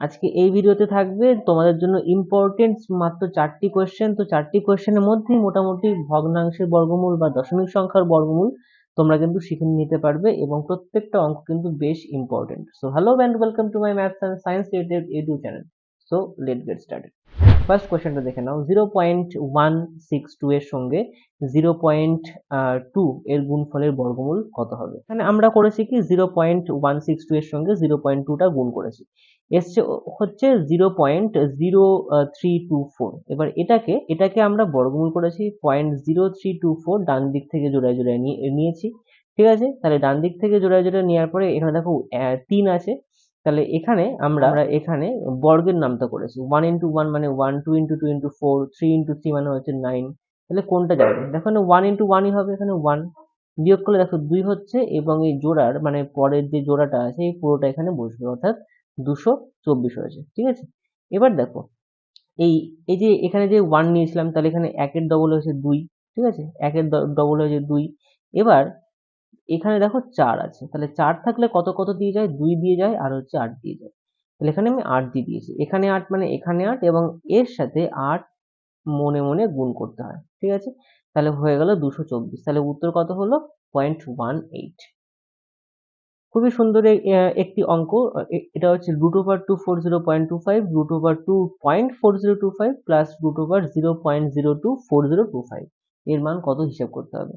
আজকে এই ভিডিওতে থাকবে তোমাদের জন্য ইম্পর্টেন্ট মাত্র চারটি কোয়েশ্চেন তো চারটি কোয়েশ্চেনের মধ্যেই মোটামুটি ভগ্নাংশের বর্গমূল বা দশমিক সংখ্যার বর্গমূল তোমরা কিন্তু শিখে নিতে পারবে এবং প্রত্যেকটা অঙ্ক কিন্তু বেশ important so hello and welcome to my maths and science related YouTube channel so let get started first কোয়েশ্চেনটা দেখে নাও। Zero point one six two এর সঙ্গে জিরো পয়েন্ট টু এর গুণফলের বর্গমূল কত হবে? এখানে আমরা করেছি কি? Zero point one six two এর সঙ্গে জিরো পয়েন্ট টুটা গুণ করেছি। এসছে হচ্ছে zero point zero three two four এবার এটাকে এটাকে আমরা বর্গমূল করেছি point zero three two four ডান দিক থেকে জোড়ায় জোড়ায় নিয়েছি। ঠিক আছে? তাহলে ডান দিক থেকে জোড়ায় জোড়ায় নেওয়ার পরে এখানে দেখো তিন আছে। তাহলে এখানে আমরা আমরা এখানে বর্গের নামটা করেছি। ওয়ান ইন্টু ওয়ান মানে one two into two into four three into three মানে হচ্ছে নাইন তাহলে কোনটা যাবে? দেখো এখানে ওয়ান ইন্টু ওয়ানই হবে এখানে ওয়ান বিয়োগ করলে দেখো দুই হচ্ছে এবং এই জোড়ার মানে পরের যে জোড়াটা আছে এই পুরোটা এখানে বসবে। অর্থাৎ দুশো চব্বিশ হয়েছে ঠিক আছে? এবার দেখো এই এই যে এখানে যে ওয়ান নিয়েছিলাম তাহলে এখানে একের ডবল হয়েছে দুই ঠিক আছে? একের ডবল হয়েছে দুই। এবার এখানে দেখো চার আছে। তাহলে চার থাকলে কত কত দিয়ে যায়? দুই দিয়ে যায় আর হচ্ছে আট দিয়ে যায়। তাহলে এখানে আমি আট দিয়ে দিয়েছি। এখানে আট মানে এখানে আট এবং এর সাথে আট মনে মনে গুণ করতে হয়। ঠিক আছে? তাহলে হয়ে গেল দুশো চব্বিশ। তাহলে উত্তর কত হলো? Point one eight. খুবই সুন্দর একটি অঙ্ক। এটা হচ্ছে root over two four zero point two five root over two point four zero two five plus root over zero point zero two four zero two five এর মান কত হিসাব করতে হবে?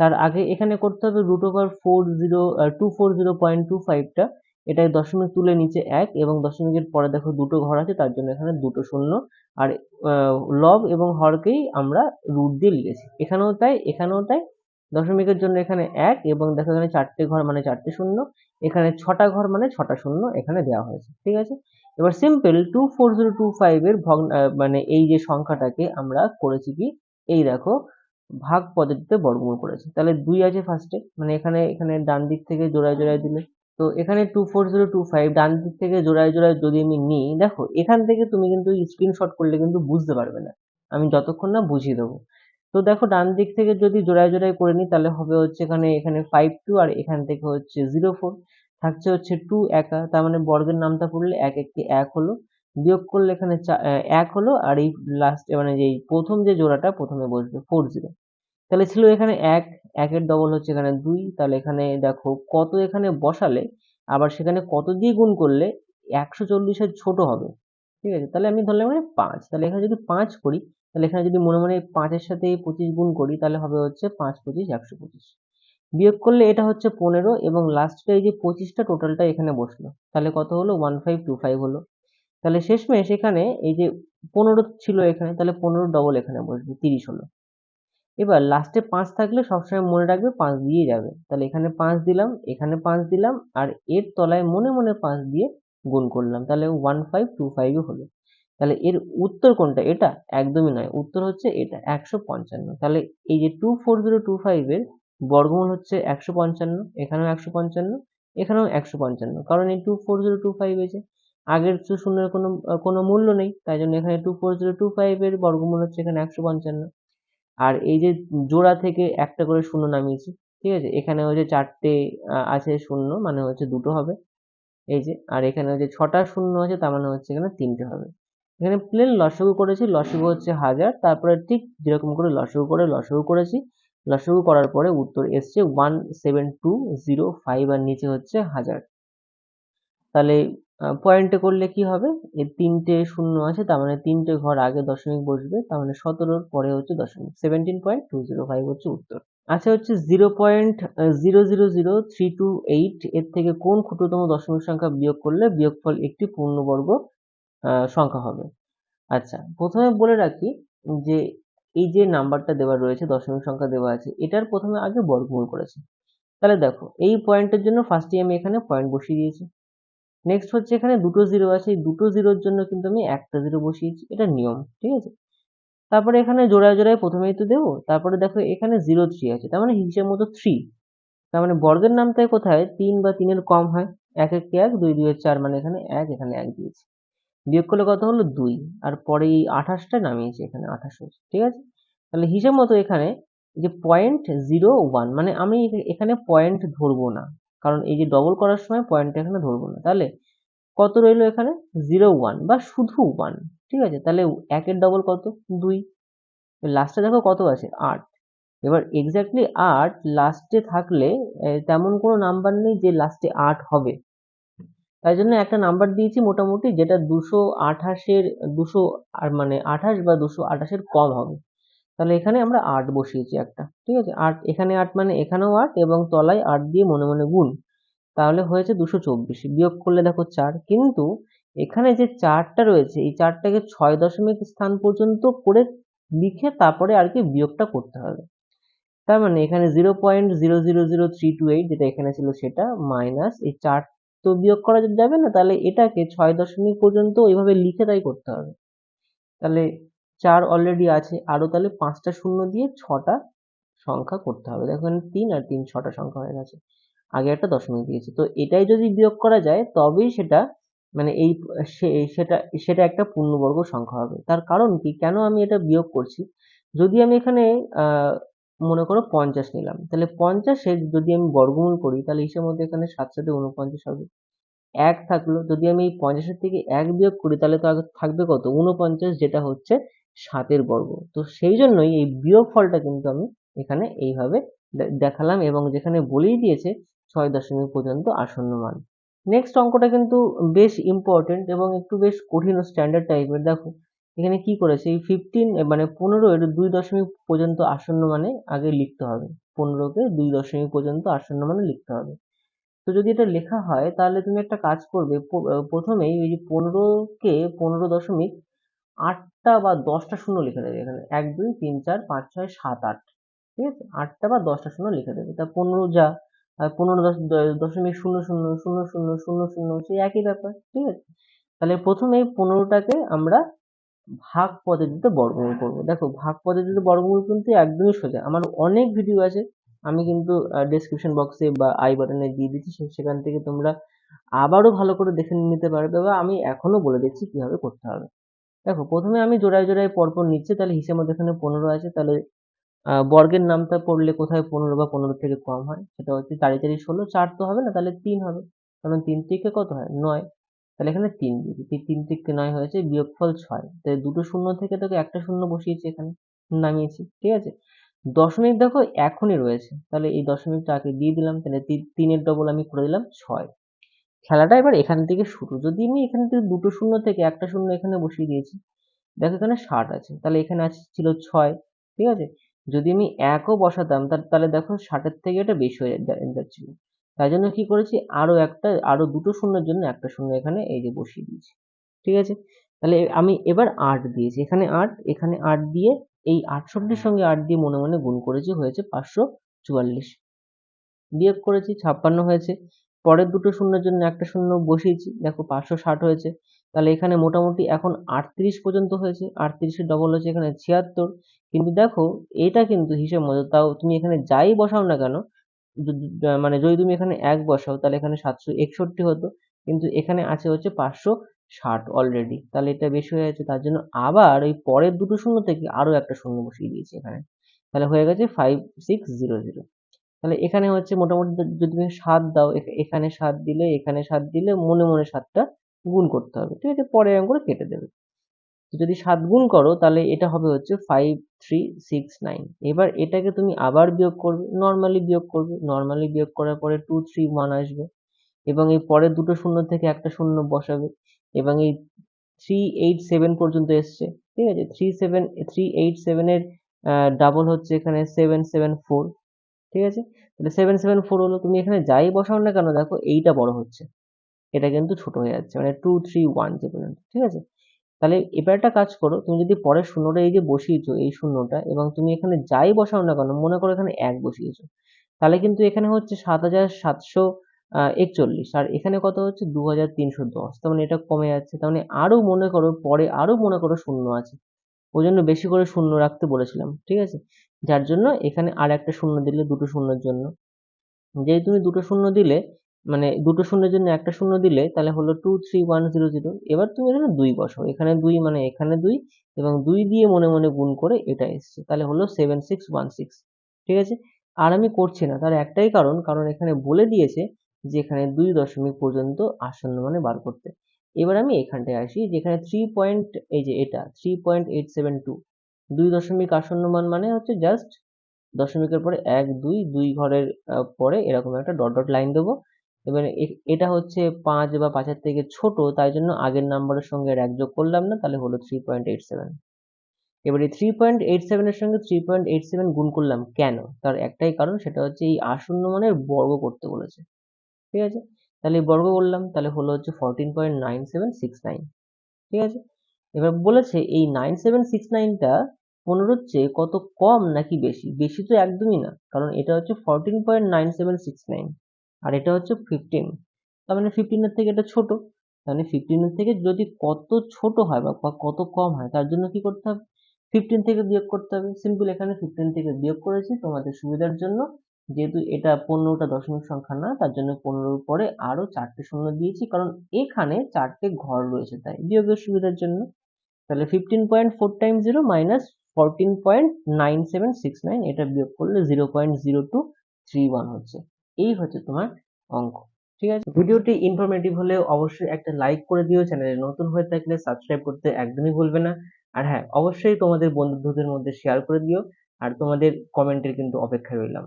তার আগে এখানে করতে হবে root over four zero two four zero point two. ফাইভটা এটাই দশমিক তুলে নিচে এক এবং দশমিকের পরে দেখো দুটো ঘর আছে, তার জন্য এখানে দুটো শূন্য। আর লব এবং হরকেই আমরা রুট দিয়ে লিখেছি। এখানেও তাই এখানেও তাই। দশমিকের জন্য এখানে এক এবং দেখো এখানে চারটে ঘর মানে চারটে শূন্য। এখানে ছটা ঘর মানে ছটা শূন্য এখানে দেওয়া হয়েছে, ঠিক আছে? এবার simple two four zero two ফাইভের ভগ্ন মানে এই যে সংখ্যাটাকে আমরা করেছি কি? এই দেখো ভাগ পদ্ধতিতে বর্গমূল করেছে। তাহলে দুই আছে ফার্স্টে মানে এখানে এখানে ডান দিক থেকে জোড়ায় জোড়ায় দিলে। তো এখানে two four zero two five ডান দিক থেকে জোড়ায় জোড়ায় যদি আমি নিই, দেখো, এখান থেকে তুমি কিন্তু স্ক্রিনশট করলে কিন্তু বুঝতে পারবে না। আমি যতক্ষণ না বুঝিয়ে দেবো। তো দেখো, ডান দিক থেকে যদি জোড়ায় জোড়ায় করে নিই, তাহলে হবে হচ্ছে এখানে এখানে ফাইভ টু আর এখান থেকে হচ্ছে জিরো ফোর থাকছে হচ্ছে টু একা, তার মানে বর্গের নামটা পড়লে এক একটি এক হলো। বিয়োগ করলে এখানে এক হলো, আর এই লাস্ট মানে যে প্রথম যে জোড়াটা, প্রথমে বসবে ফোর জিরো তাহলে ছিল এখানে এক, একের ডবল হচ্ছে এখানে দুই, তাহলে এখানে দেখো কত এখানে বসালে, আবার সেখানে কত দিয়ে গুণ করলে একশো চল্লিশের ছোট হবে, ঠিক আছে? তাহলে আমি ধরলাম মানে পাঁচ, তাহলে এখানে যদি পাঁচ করি, তাহলে এখানে যদি মনে মনে পাঁচের সাথে পঁচিশ গুণ করি, তাহলে হবে হচ্ছে পাঁচ পঁচিশ, একশো পঁচিশ। বিয়োগ করলে এটা হচ্ছে পনেরো এবং লাস্টে এই যে পঁচিশটা টোটালটা এখানে বসল, তাহলে কত হলো? ওয়ান ফাইভ টু ফাইভ হলো। তাহলে শেষমেশ এখানে এই যে পনেরো ছিল এখানে, তাহলে পনেরো ডবল এখানে বসবে, তিরিশ হলো। এবার লাস্টে পাঁচ থাকলে সবসময় মনে রাখবে পাঁচ দিয়ে যাবে। তাহলে এখানে পাঁচ দিলাম, এখানে পাঁচ দিলাম, আর এর তলায় মনে মনে পাঁচ দিয়ে গুণ করলাম। তাহলে ওয়ান ফাইভ টু ফাইভও হলো। তাহলে এর উত্তর কোনটা? এটা একদমই নয়। উত্তর হচ্ছে এটা, একশো পঞ্চান্ন। তাহলে এই যে টু ফোর জিরো টু ফাইভের বর্গমূল হচ্ছে একশো পঞ্চান্ন, এখানেও একশো পঞ্চান্ন, এখানেও একশো পঞ্চান্ন। কারণ এই two four zero two five এসে আগের শূন্যের কোনো কোনো মূল্য নেই। তাই জন্য এখানে টু ফোর জিরো টু ফাইভের বর্গমূল হচ্ছে এখানে একশো পঞ্চান্ন। আর এই যে জোড়া থেকে একটা করে শূন্য নামিয়েছি, ঠিক আছে? এখানে হচ্ছে চারটে আছে শূন্য মানে হচ্ছে দুটো হবে। এই যে, আর এখানে হচ্ছে ছটা শূন্য আছে, তার মানে হচ্ছে এখানে তিনটে হবে। এখানে প্লেন লসগু করেছি, লসগু হচ্ছে হাজার, তারপরে ঠিক যেরকম করে লসগু করে লসগু করেছি, লসগু করার পরে উত্তর এসছে one seven two zero five আর নিচে হচ্ছে হাজার। তাহলে পয়েন্টে করলে কি হবে? এর তিনটে শূন্য আছে, তার মানে তিনটে ঘর আগে দশমিক বসবে, তার মানে সতেরোর পরে হচ্ছে দশমিক। Seventeen point two zero five হচ্ছে উত্তর। আচ্ছা হচ্ছে zero point zero zero zero three two eight এর থেকে কোন ক্ষুদ্রতম দশমিক সংখ্যা বিয়োগ করলে বিয়োগফল একটি পূর্ণবর্গ সংখ্যা হবে? আচ্ছা প্রথমে বলে রাখি যে এই যে নাম্বারটা দেওয়া রয়েছে, দশমিক সংখ্যা দেওয়া আছে, এটার প্রথমে আগে বর্গমূল করেছে। তাহলে দেখো, এই পয়েন্টের জন্য ফার্স্টে আমি এখানে পয়েন্ট বসিয়ে দিয়েছি। নেক্সট হচ্ছে এখানে দুটো জিরো আছে, এই দুটো জিরোর জন্য কিন্তু আমি একটা জিরো বসিয়েছি, এটা নিয়ম, ঠিক আছে? তারপরে এখানে জোড়ায় জোড়ায় প্রথমেই তো দেবো, তারপরে দেখো এখানে জিরো থ্রি আছে, তার মানে হিসেব মতো থ্রি তার মানে বর্গের নামটাই কোথায়? তিন বা তিনের কম হয়, এক এক এক, দুই দুই চার মানে এখানে এক এখানে এক দিয়েছি। বিয়োগ করলে কত হলো? দুই, আর পরে এই আঠাশটা নামিয়েছি এখানে আঠাশ হয়েছে ঠিক আছে? তাহলে হিসেব মতো এখানে যে পয়েন্ট জিরো ওয়ান মানে আমি এখানে পয়েন্ট ধরবো না কারণ এই যে ডবল করার সময় পয়েন্টটা এখানে ধরবো না। তাহলে কত রইল এখানে? জিরো ওয়ান বা শুধু ওয়ান ঠিক আছে? তাহলে একের ডবল কত? দুই। লাস্টে দেখো কত আছে? আট। এবার এক্স্যাক্টলি আট লাস্টে থাকলে তেমন কোনো নাম্বার নেই যে লাস্টে আট হবে। তাই জন্য একটা নাম্বার দিয়েছি মোটামুটি যেটা দুশো আঠাশের, দুশো আর মানে আঠাশ বা দুশো আঠাশের কম হবে। তাহলে এখানে আমরা আট বসিয়েছি একটা, ঠিক আছে? আট, এখানে আট মানে এখানেও আট এবং তলায় আট দিয়ে মনে মনে গুণ। তাহলে হয়েছে দুশো চব্বিশ, বিয়োগ করলে দেখো চার, কিন্তু এখানে যে চারটা রয়েছে, এই চারটাকে ছয় দশমিক স্থান পর্যন্ত করে লিখে তারপরে আর কি বিয়োগটা করতে হবে। তার মানে এখানে zero point zero zero zero three two eight যেটা এখানে ছিল সেটা মাইনাস, এই চার তো বিয়োগ করা যাবে না, তাহলে এটাকে ছয় দশমিক পর্যন্ত ওইভাবে লিখে তাই করতে হবে। তাহলে চার অলরেডি আছে, আরও তাহলে পাঁচটা শূন্য দিয়ে ছটা সংখ্যা করতে হবে। দেখো এখানে তিন আর তিন, ছটা সংখ্যা হয়ে গেছে। আগে একটা দশমিক দিয়েছি। তো এটাই যদি বিয়োগ করা যায়, তবেই সেটা মানে এই সেটা সেটা একটা পূর্ণবর্গ সংখ্যা হবে। তার কারণ কি? কেন আমি এটা বিয়োগ করছি? যদি আমি এখানে মনে করো পঞ্চাশ নিলাম, তাহলে পঞ্চাশে যদি আমি বর্গমূল করি, তাহলে হিসের মধ্যে এখানে সাত সাথে উনপঞ্চাশ হবে। এক থাকল, যদি আমি এই পঞ্চাশের থেকে এক বিয়োগ করি, তাহলে তো আগে থাকবে কত? উনপঞ্চাশ যেটা হচ্ছে সাতের বর্গ। তো সেই জন্যই এই বিয়োগ ফলটা কিন্তু আমি এখানে এইভাবে দেখালাম এবং যেখানে বলেই দিয়েছে ছয় দশমিক পর্যন্ত আসন্ন মান। নেক্সট অঙ্কটা কিন্তু বেশ ইম্পর্টেন্ট এবং একটু বেশ কঠিন স্ট্যান্ডার্ড টাইপের দেখো, এখানে কি করেছে? এই ফিফটিন মানে পনেরো এর দুই দশমিক পর্যন্ত আসন্ন মানে আগে লিখতে হবে। পনেরোকে দুই দশমিক পর্যন্ত আসন্ন মানে লিখতে হবে। তো যদি এটা লেখা হয়, তাহলে তুমি একটা কাজ করবে। প্রথমেই ওই যে পনেরোকে পনেরো দশমিক আটটা বা দশটা শূন্য লিখে দেবে এখানে। এক, দুই, তিন, চার, পাঁচ, ছয়, সাত, আট। ঠিক আছে? আটটা বা দশটা শূন্য লিখে দেবে। তা পনেরো যা পনেরো দশ দশমিক শূন্য শূন্য শূন্য শূন্য শূন্য শূন্য সেই একই ব্যাপার। ঠিক আছে? তাহলে প্রথমে এই পনেরোটাকে আমরা ভাগ পদ্ধতিতে বর্গমূল করব। দেখো, ভাগ পদ্ধতিতে বর্গমূল কিন্তু একদমই সোজা। আমার অনেক ভিডিও আছে। আমি কিন্তু ডেসক্রিপশন বক্সে বা আই বাটনে দিয়ে দিচ্ছি। সেখান থেকে তোমরা আবারও ভালো করে দেখে নিতে পারবে বা আমি এখনও বলে দিচ্ছি কীভাবে করতে হবে। দেখো, প্রথমে আমি জোড়ায় জোড়ায় পরপর নিচ্ছি, তাহলে হিসেব মধ্যে এখানে পনেরো আছে, তাহলে বর্গের নামটা পড়লে কোথায় পনেরো বা পনেরো থেকে কম হয়? সেটা হচ্ছে চারি চারি ষোলো, চার তো হবে না, তাহলে তিন হবে। কারণ তিন থেকে কত হয়? নয়। তাহলে এখানে তিন দিয়েছি, তিন থেকে নয় হয়েছে, বিয়োগফল ছয়। তাই দুটো শূন্য থেকে তোকে একটা শূন্য বসিয়েছি এখানে, নামিয়েছি, ঠিক আছে? দশমিক দেখো এখনই রয়েছে, তাহলে এই দশমিকটা আগে দিয়ে দিলাম, তাহলে তিনের ডবল আমি করে দিলাম ছয়। খেলাটা এবার এখান থেকে শুরু। যদি আমি এখান থেকে দুটো শূন্য থেকে একটা শূন্য এখানে বসিয়ে দিয়েছি, দেখো এখানে ষাট আছে, তাহলে এখানে আছে ছিল ছয়, ঠিক আছে? যদি আমি একও বসাতাম তাহলে দেখো ষাটের থেকে এটা বেশি হয়ে যাচ্ছিল তাই জন্য কি করেছি? আরও একটা, আরও দুটো শূন্যের জন্য একটা শূন্য এখানে এই যে বসিয়ে দিয়েছি, ঠিক আছে? তাহলে আমি এবার আট দিয়েছি। এখানে আট এখানে আট দিয়ে এই আটষট্টির সঙ্গে আট দিয়ে মনে মনে গুণ করেছি, হয়েছে পাঁচশো চুয়াল্লিশ। বিয়োগ করেছি, ছাপ্পান্ন হয়েছে। পরের দুটো শূন্যের জন্য একটা শূন্য বসিয়েছি, দেখো পাঁচশো ষাট হয়েছে। তাহলে এখানে মোটামুটি এখন আটত্রিশ পর্যন্ত হয়েছে আটত্রিশের ডবল হয়েছে এখানে ছিয়াত্তর। কিন্তু দেখো, এটা কিন্তু হিসেব মতো তাও তুমি এখানে যাই বসাও না কেন মানে যদি তুমি এখানে এক বসাও, তাহলে এখানে সাতশো একষট্টি হতো, কিন্তু এখানে আছে হচ্ছে পাঁচশো ষাট অলরেডি তাহলে এটা বেশি হয়ে যাচ্ছে তার জন্য আবার ওই পরের দুটো শূন্য থেকে আরও একটা শূন্য বসিয়ে দিয়েছি এখানে। তাহলে হয়ে গেছে ফাইভ সিক্স জিরো জিরো তাহলে এখানে হচ্ছে মোটামুটি যদি তুমি সাত দাও এখানে সাত দিলে, এখানে সাত দিলে মনে মনে সাতটা গুণ করতে হবে। ঠিক আছে? পরে এরকম করে কেটে দেবে। যদি সাত গুণ করো, তাহলে এটা হবে হচ্ছে ফাইভ থ্রি সিক্স নাইন এবার এটাকে তুমি আবার বিয়োগ করবে নর্মালি বিয়োগ করবে। নর্মালি বিয়োগ করার পরে টু থ্রি ওয়ান আসবে। এবং এই পরের দুটো শূন্য থেকে একটা শূন্য বসাবে। এবং এই থ্রি এইট সেভেন পর্যন্ত এসছে। ঠিক আছে? থ্রি সেভেন থ্রি এইট সেভেনের ডাবল হচ্ছে এখানে সেভেন সেভেন ফোর ঠিক আছে? তাহলে সেভেন সেভেন ফোর হলো, তুমি এখানে যাই বসাও না কেন, দেখো এইটা বড় হচ্ছে। এটা কিন্তু ছোট হয়ে যাচ্ছে মানে টু থ্রি ওয়ান যে পর্যন্ত, ঠিক আছে? তাহলে এবার একটা কাজ করো, তুমি যদি পরের শূন্যটা এই যে বসিয়েছো, এই শূন্যটা, এবং তুমি এখানে যাই বসাও না কেন, মনে করো এখানে এক বসিয়েছো, তাহলে কিন্তু এখানে হচ্ছে সাত হাজার সাতশো একচল্লিশ, আর এখানে কত হচ্ছে? দু হাজার তিনশো দশ, তার মানে এটা কমে যাচ্ছে, তার মানে আরও মনে করো, পরে আরও মনে করো শূন্য আছে, ওই জন্য বেশি করে শূন্য রাখতে বলেছিলাম, ঠিক আছে? যার জন্য এখানে আর একটা শূন্য দিলে দুটো শূন্যের জন্য। যেহেতু তুমি দুটো শূন্য দিলে মানে দুটো শূন্যের জন্য একটা শূন্য দিলে, তাহলে হলো two three one zero zero এবার তুমি এখানে দুই বসাও। এখানে দুই মানে এখানে দুই এবং দুই দিয়ে মনে মনে গুণ করে এটা এসছে। তাহলে হলো সেভেন সিক্স ওয়ান সিক্স ঠিক আছে? আর আমি করছি না। তার একটাই কারণ কারণ এখানে বলে দিয়েছে যে এখানে দুই দশমিক পর্যন্ত আসন্ন মানে বার করতে। এবার আমি এখানটায় আসি, যেখানে থ্রি পয়েন্ট এই যে এটা three point eight seven two দুই দশমিক আসন্ন মান মানে হচ্ছে জাস্ট দশমিকের পরে এক, দুই দুই ঘরের পরে এরকম একটা ডট ডট লাইন দেবো। এবার এটা হচ্ছে পাঁচ বা পাঁচের থেকে ছোট, তাই জন্য আগের নাম্বারের সঙ্গে আর এক যোগ করলাম না, তাহলে হলো থ্রি পয়েন্ট এইট সেভেন এবার থ্রি পয়েন্ট এইট সেভেনের সঙ্গে থ্রি পয়েন্ট এইট সেভেন গুণ করলাম কেন? তার একটাই কারণ, সেটা হচ্ছে এই আসন্ন মানের বর্গ করতে বলেছে। ঠিক আছে? তাহলে বর্গ করলাম, তাহলে হলো হচ্ছে fourteen point nine seven six nine ঠিক আছে? এবার বলেছে এই নাইন সেভেন সিক্স নাইনটা পনেরোর চেয়ে কত কম নাকি বেশি? বেশি তো একদমই না। কারণ এটা হচ্ছে fourteen point nine seven six nine আর এটা হচ্ছে ফিফটিন তার মানে ফিফটিনের থেকে এটা ছোট। তাহলে ফিফটিনের থেকে যদি কত ছোট হয় বা কত কম হয়, তার জন্য কি করতে হবে? ফিফটিন থেকে বিয়োগ করতে হবে। সিম্পল এখানে ফিফটিন থেকে বিয়োগ করেছি তোমাদের সুবিধার জন্য। যেহেতু এটা পনেরোটা দশমিক সংখ্যা না, তার জন্য পনেরোর পরে আরও চারটে শূন্য দিয়েছি। কারণ এখানে চারটে ঘর রয়েছে তাই বিয়োগের সুবিধার জন্য। তাহলে fifteen point four time zero minus fourteen point nine seven six nine এটা বিয়োগ করলে zero point zero two three one হচ্ছে। এই হচ্ছে তোমার অঙ্ক, ঠিক আছে? ভিডিওটি ইনফরমেটিভ হলে অবশ্যই একটা লাইক করে দিও চ্যানেলে নতুন হয়ে থাকলে সাবস্ক্রাইব করতে একদমই ভুলবে না। আর হ্যাঁ অবশ্যই তোমাদের বন্ধুদের মধ্যে শেয়ার করে দিও, আর তোমাদের কমেন্টের কিন্তু অপেক্ষায় রইলাম।